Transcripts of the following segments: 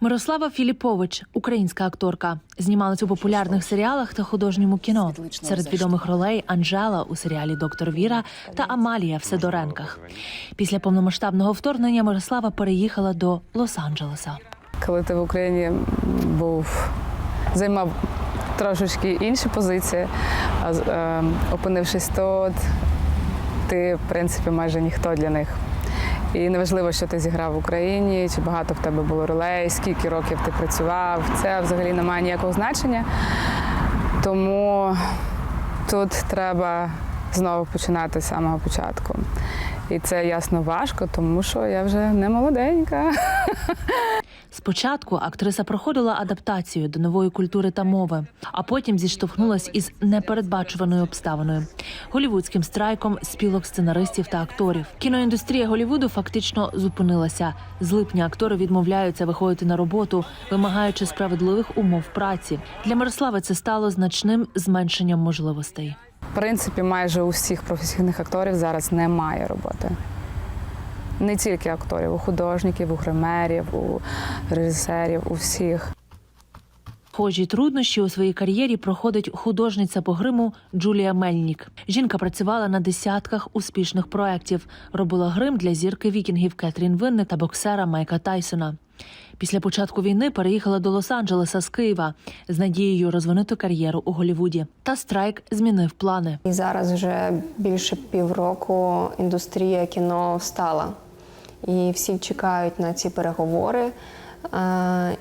Мирослава Філіпович, українська акторка, знімалась у популярних серіалах та художньому кіно. Серед відомих ролей Анжела у серіалі Доктор Віра та Амалія в Сидоренках. Після повномасштабного вторгнення Мирослава переїхала до Лос-Анджелеса. Коли ти в Україні був займав трошечки інші позиції, а е, опинившись тут, ти, в принципі, майже ніхто для них. І неважливо, що ти зіграв в Україні, чи багато в тебе було ролей, скільки років ти працював. Це взагалі не має ніякого значення. Тому тут треба знову починати з самого початку. І це ясно важко, тому що я вже не молоденька. Спочатку актриса проходила адаптацію до нової культури та мови, а потім зіштовхнулась із непередбачуваною обставиною голівудським страйком спілок сценаристів та акторів. Кіноіндустрія Голівуду фактично зупинилася. З липня актори відмовляються виходити на роботу, вимагаючи справедливих умов праці. Для Мирослави це стало значним зменшенням можливостей. В принципі, майже у всіх професійних акторів зараз немає роботи. Не тільки акторів, у художників, у гримерів, у режисерів, у всіх. Схожі труднощі у своїй кар'єрі проходить художниця по гриму Джулія Мельнік. Жінка працювала на десятках успішних проєктів, робила грим для зірки вікінгів Кетрін Винни та боксера Майка Тайсона. Після початку війни переїхала до Лос-Анджелеса з Києва з надією розвинути кар'єру у Голлівуді. Та страйк змінив плани. І зараз вже більше півроку індустрія кіно встала. І всі чекають на ці переговори,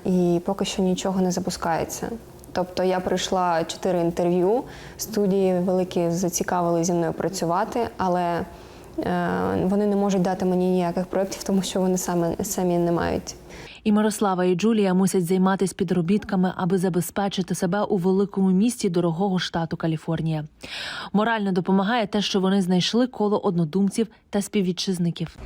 і поки що нічого не запускається. Тобто я пройшла чотири інтерв'ю, студії великі зацікавили зі мною працювати, але е, вони не можуть дати мені ніяких проєктів, тому що вони самі, самі не мають І Мирослава і Джулія мусять займатися підробітками, аби забезпечити себе у великому місті дорогого штату Каліфорнія. Морально допомагає те, що вони знайшли коло однодумців та співвітчизників.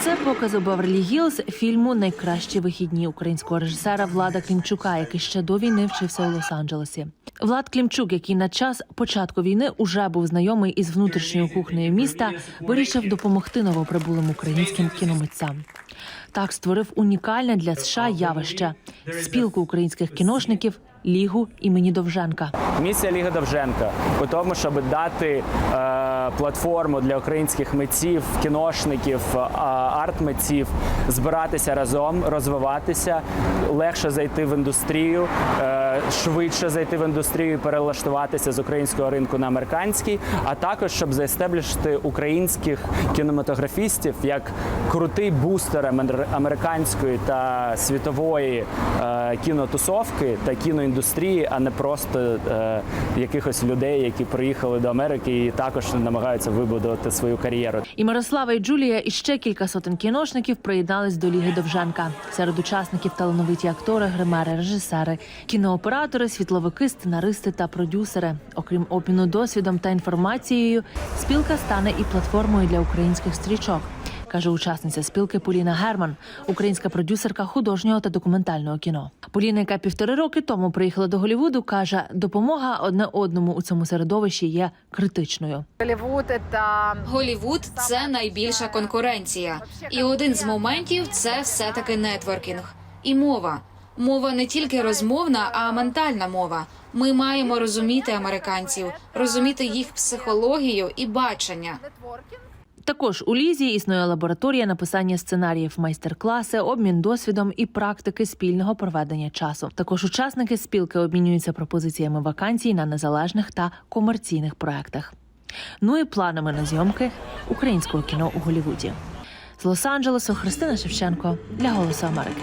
Це показ у Беверлі Гілз фільму Найкращі вихідні українського режисера Влада Клімчука, який ще до війни вчився у Лос-Анджелесі. Влад Клімчук, який на час початку війни уже був знайомий із внутрішньою кухнею міста, вирішив допомогти новоприбулим українським кіномитцям. Так створив унікальне для США явище спілку українських кіношників Лігу імені Довженка. Місія Ліги Довженка у тому, щоб дати е, платформу для українських митців, кіношників, арт-митців збиратися разом, розвиватися, легше зайти в індустрію, е, швидше зайти в індустрію, і перелаштуватися з українського ринку на американський, а також щоб заестеблішити українських кінематографістів як крутий бустер американської та світової е, кінотусовки та кіноіндустрії, а не просто е, якихось людей, які приїхали до Америки і також намагаються вибудувати свою кар'єру. І Мирослава і Джулія і ще кілька сотень кіношників приєднались до Ліги Довженка. Серед учасників талановиті актори, гримери, режисери, кінооператори, світловики, сценаристи та продюсери. Окрім обміну досвідом та інформацією, спілка стане і платформою для українських стрічок. Каже учасниця спілки Поліна Герман, українська продюсерка художнього та документального кіно. Поліна, яка півтори роки тому приїхала до Голлівуду, каже, допомога одне одному у цьому середовищі є критичною. Голівуд це найбільша конкуренція, і один з моментів це все таки нетворкінг і мова. Мова не тільки розмовна, а ментальна мова. Ми маємо розуміти американців, розуміти їх психологію і бачення. Також у лізі існує лабораторія написання сценаріїв, майстер-класи, обмін досвідом і практики спільного проведення часу. Також учасники спілки обмінюються пропозиціями вакансій на незалежних та комерційних проектах. Ну і планами на зйомки українського кіно у Голлівуді. З Лос-Анджелесу Христина Шевченко для Голосу Америки.